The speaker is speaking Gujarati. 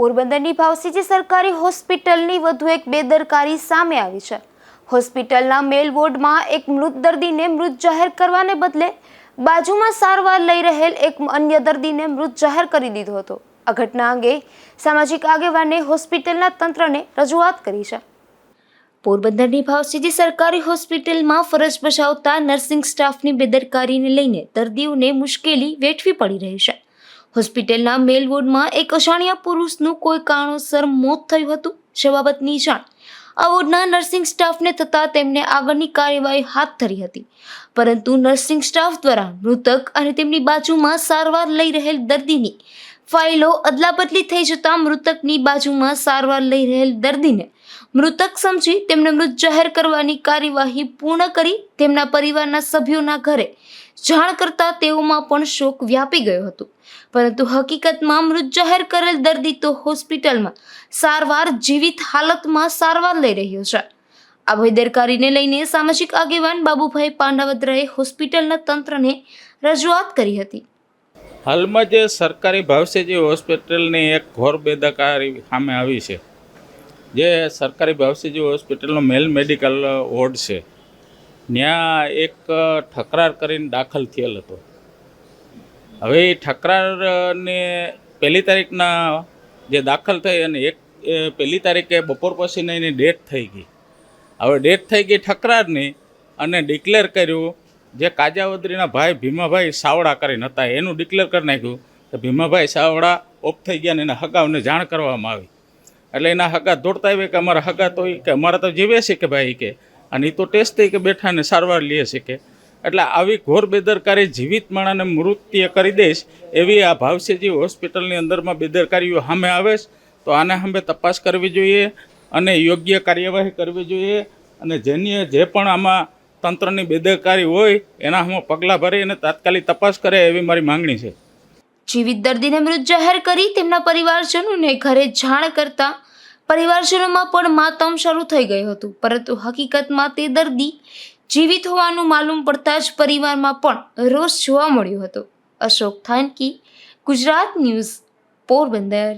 પોરબંદરની ભાવસીજી સરકારી હોસ્પિટલની વધુ એક બેદરકારી સામે આવી છે. હોસ્પિટલના મેલ વોર્ડમાં એક મૃત દર્દીને મૃત જાહેર કરવાને બદલે બાજુમાં સારવાર લઈ રહેલ એક અન્ય દર્દીને મૃત જાહેર કરી દીધો હતો. આ ઘટના અંગે સામાજિક આગેવાને હોસ્પિટલના તંત્રને રજૂઆત કરી છે. પોરબંદરની ભાવસીજી સરકારી હોસ્પિટલમાં ફરજ બજાવતા નર્સિંગ સ્ટાફની બેદરકારીને લઈને દર્દીઓને મુશ્કેલી વેઠવી પડી રહી છે. હોસ્પિટલના મેલ એક અજાણ્યા પુરુષનું કોઈ કારણોસર મોત થયું હતું જે બાબતની જાણ. આ વોર્ડના નર્સિંગ સ્ટાફને થતાં તેમને આગળની કાર્યવાહી હાથ ધરી હતી. પરંતુ નર્સિંગ સ્ટાફ દ્વારા મૃતક અને તેમની બાજુમાં સારવાર લઈ રહેલ દર્દીની ફાઇલો અદલાબદલી થઈ જતાં મૃતકની બાજુમાં સારવાર લઈ રહેલ દર્દીને મૃતક સમજી તેમને મૃત જાહેર કરવાની કાર્યવાહી પૂર્ણ કરી તેમના પરિવારના સભ્યોના ઘરે જાણ કરતા તેઓમાં પણ શોક વ્યાપી ગયો હતો. પરંતુ હકીકતમાં મૃત જાહેર કરેલ દર્દી તો હોસ્પિટલમાં સારવાર જીવિત હાલતમાં સારવાર લઈ રહ્યો છે. આ બેદરકારીને લઈને સામાજિક આગેવાન બાબુભાઈ પાંડાવદ્રાએ હોસ્પિટલના તંત્રને રજૂઆત કરી હતી. હાલમાં જે સરકારી ભાવસેજી હોસ્પિટલની એક ઘોર બેદકારી સામે આવી છે. જે સરકારી ભાવસેજી હોસ્પિટલનો મેલ મેડિકલ વોર્ડ છે. ત્યાં એક ઠકરાર કરીને દાખલ થયેલ હતો. હવે એ ઠકરારને પહેલી તારીખના જે દાખલ થઈ અને એક પહેલી તારીખે બપોર પછીને એની ડેટ થઈ ગઈ. હવે ડેટ થઈ ગઈ ઠકરારની અને ડિક્લેર કર્યું જે કાજાવદરીના ભાઈ ભીમાભાઈ સાવડા કરીને હતા એનું ડિક્લેર કરી નાખ્યું કે ભીમાભાઈ સાવડા ઓફ થઈ ગયા ને એના હગાઓને જાણ કરવામાં આવી. એટલે એના હગા દોડતા આવ્યા કે અમારા હગા તો કે અમારા તો જીવે છે કે ભાઈ કે. અને એ તો ટેસ્ટ થઈ કે બેઠા ને સારવાર લે છે કે. એટલે આવી ઘોર બેદરકારી જીવિત માણાને મૃત્યુ કરી દઈશ એવી આ ભાવસેજી હોસ્પિટલની અંદરમાં બેદરકારીઓ સામે આવે છે, તો આને સામે તપાસ કરવી જોઈએ અને યોગ્ય કાર્યવાહી કરવી જોઈએ અને જેની જે પણ આમાં તંત્રની બેદરકારી હોય, એના હું પગલાં ભરી અને તાત્કાલિક તપાસ કરે એવી મારી માંગણી છે. જીવિત દર્દીને મૃત જાહેર કરી તેમના પરિવારજનોને ઘરે જાણ કરતા પરિવારજનોમાં પણ માતમ શરૂ થઈ ગયું હતું. પરંતુ હકીકતમાં તે દર્દી જીવિત હોવાનું માલુમ પડતા જ પરિવારમાં પણ રોષ જોવા મળ્યો હતો. અશોક થાનકી, ગુજરાત ન્યૂઝ, પોરબંદર.